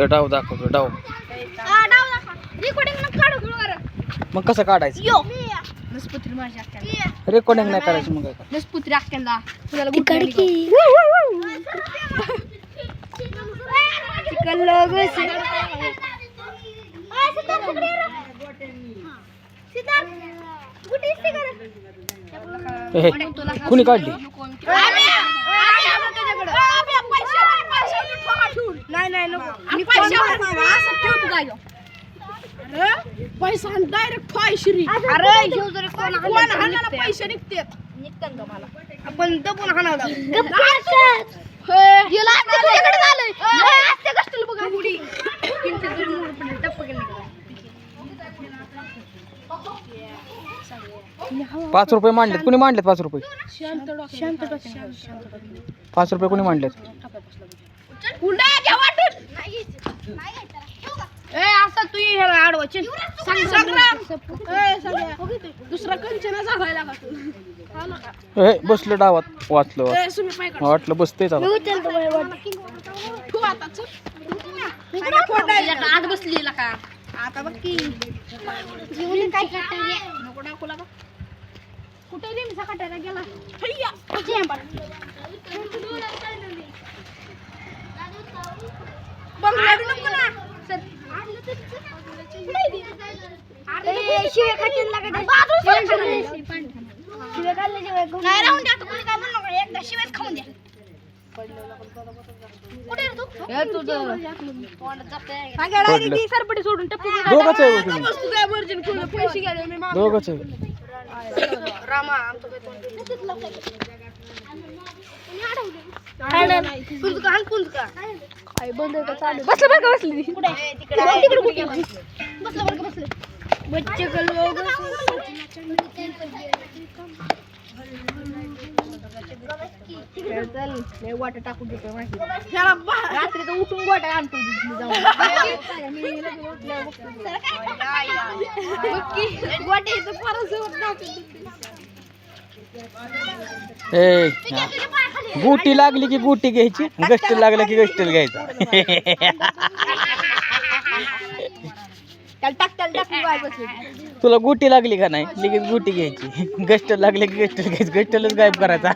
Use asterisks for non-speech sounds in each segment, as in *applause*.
तर डाव दाखवतो डाव. मग कसं काढायचं? नसपुत्री माझ्या रेकॉर्डिंग नाही करायचं मग नसपुत्री तुला हे, कुणी काढली नाही नाही असं ठेवतो. पैसा डायरेक्ट फायशिरी अरे ह्यो जरी कोण कोण हाणला तर हाणाला निघते. पैसे निघतात निघतं का मला आपण दबून हाणावं लागेल. उडी. किंचित जरी मोड पडली, टप्प केलं का? पाच रुपये मांडलेत कुणी मांडलेत पाच रुपये. पाच रुपये कुणी मांडलेत ए, असं तू ये ह्याला आडवं, चल. सांग, संग्राम. संग्राम. ए, सगळ्या. दुसरा कंचना जागायला का तू हा ना का? हे बसलं डावात वाचलं ए, सुमी पाय काढ. वाटलं बसतेच आता ठेवू आता चल आत बसली का आता बघ की नको दाखवला का कुठे रिमसा काटायला गेला हैया. बंगलाडू नको ना. शिवे खातील शिवे खाल्ले शिवे नाही राहून द्या आता. कोणी काय म्हणू नका. एकदा शिवायच खाऊन द्या. कुठे रे तू? पडलं. सरपटी सोडून टप्पू दोघंच आहे तुम्ही वस्तू काय वर्जिन ठेवलं पैसे गेले मी माग दोघंच आहे रामा आमचं काय तोंड काय बंद चालू बसलं बरं का बसली? कुठे तिकडे कुठे बसलं बरं का बसलं? बच्चे का लोग. चल लय वाटा टाकून देतो माहिती रात्री तर उठून गोटा आणतो *laughs* गोटे परत. गुटी लागली की गुटी घ्यायची गस्टल लागलं की गस्टल घ्यायचा. तुला गुटी लागली का नाही? लगेच गुटी घ्यायची. गस्टल लागले की गस्टल घ्यायचं. गस्टलच गायब करायचा.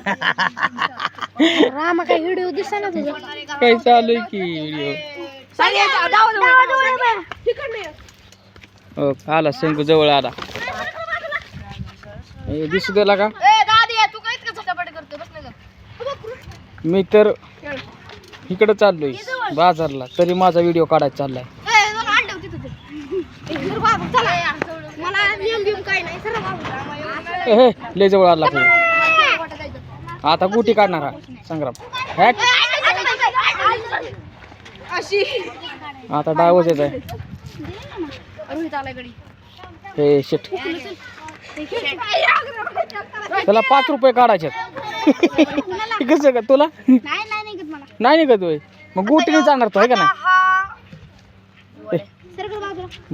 रामा काय व्हिडिओ दिसा ना तुझा? काय चालू आहे की व्हिडिओ? हो आला शंकू जवळ आला. ए, दिसू द्याला का तू काय इतकं झटापट करतो बस नाही मी तर इकडं चाललोय बाजारला तरी माझा व्हिडिओ काढायचा चाललाय ए, हे लय जवळ आला तू आता गुटी काढणार हा संग्राम हॅट आता डावच येत आहे हे शेट त्याला पाच रुपये काढायचे कसं का तुला? नाही नाही नाही मला. नाही नाही का तू मग गुटीने जाणार तो आहे का नाही?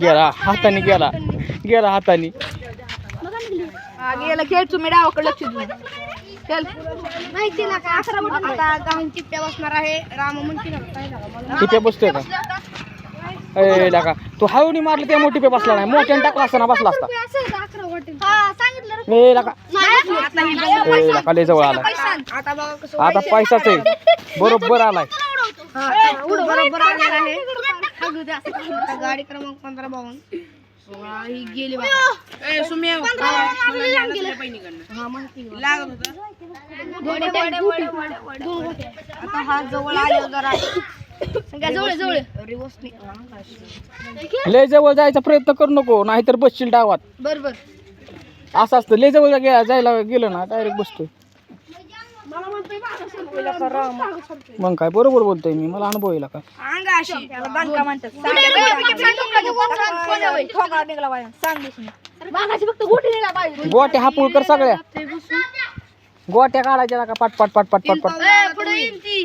गेला हाताने गेला. गेला हाताने. गेला खेळ तुम्ही डावाकडे लक्ष देऊ चल माहिती ना का? अकरा म्हणून आता गाऊन चिट्ट्या बसणार आहे. राम म्हणते ना काय झालं? मला टिपे बसतोय का? ए का तू हळूनी मारली त्या मोठी पे बसला नाही. मोठ्याने टाकला असताना बसला असता. ए ए लय जवळ आला आता पैसाच आहे. बरोबर आलाय. बरोबर आलेला आहे गाडी क्रमांक पंधरा बावन्न सोळा ही गेली लागत होता हा जवळ आले जरा जवळ जवळ. रिवर्सने लय जवळ जायचा प्रयत्न करू नको नाहीतर बसशील डावात. बर बर असं असतं लय जवळ गे- जायला गेलं ना डायरेक्ट बसतोय. मग काय बरोबर बोलतोय मी मला अनुभव येईल का? अंगा अशी त्याला दणका म्हणतात ठोका निघाला बाया सांग बागाची फक्त गोटी निघाला पाहिजे गोट्या हापूळकर सगळ्या. गोट्या काढायच्या का? पाट पाट पाट पाट पाट पाट. पुढे येईन ती.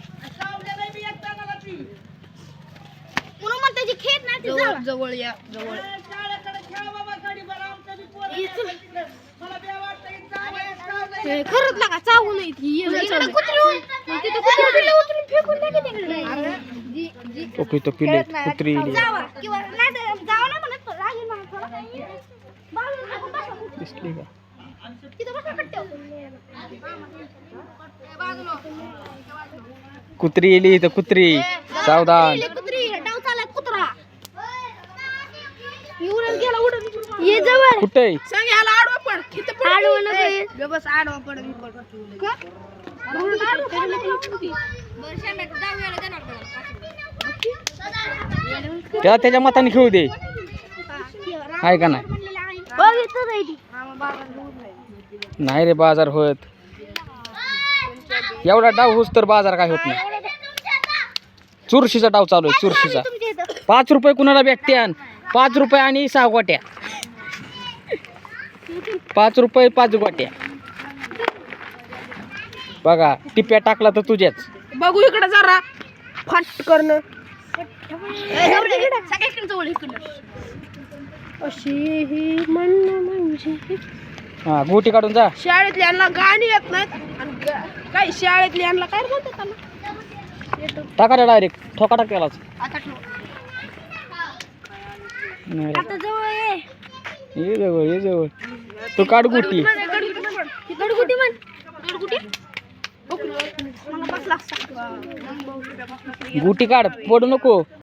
म्हणून म्हणते जी खेळत नाही ती चावा. जवळ या जवळ हे खरंच लागा चावू नाही ती. इकडे कुत्री होय. तिथं कुत्री उतरून फेकून तिकडे. तो पिले कुत्री इली. जावा किंवा नाही तर जावा नाही म्हणत पण राग येईल म्हणत थोडा. बाजूला नको बसा. दिसली का तिथं बसा कट्ट्यावर. कुत्री इली तर कुत्री सावधान कुत्री, कुत्री डाव चालला कुत्रा उडत गेला उडत ये जवळ. कुठे? सांग ह्याला आडवा पड. इथं पड आडवं नको. ये. ग बस आडवा पड मी पड. का? त्याला त्याच्या मताने खेळू दे. आहे का नाही? बघ इथं जाई ती. नाही रे बाजार होत. एवढा डाव होस तर बाजार काय होत नाही. चुरशीचा डाव चालू आहे चुरशीचा. तुमच्या इथं. पाच रुपये कुणाला भेटत्यान पाच रुपये आणि सहा गोट्या. पाच रुपये पाच गोट्या. बघा टिप्या टाकला तर तुझ्याच. बघू इकडे जरा. फाट करणं. अशी ही म्हणणं म्हणजे. हा गोटी काढून जा. शाळेतल्यांना गाणी येत नाहीत. आणि गा- काही शाळेतल्यांना काय म्हणतात त्याला? टाका रे डायरेक्ट ठोका टाक त्यालाच. आता ठेव. नाही रे. आता जवळ ये. ये जवळ ये जवळ. तू काढ गोटी. गडगुटी म्हण. गडगुटी? गुटी काढ पडू नको.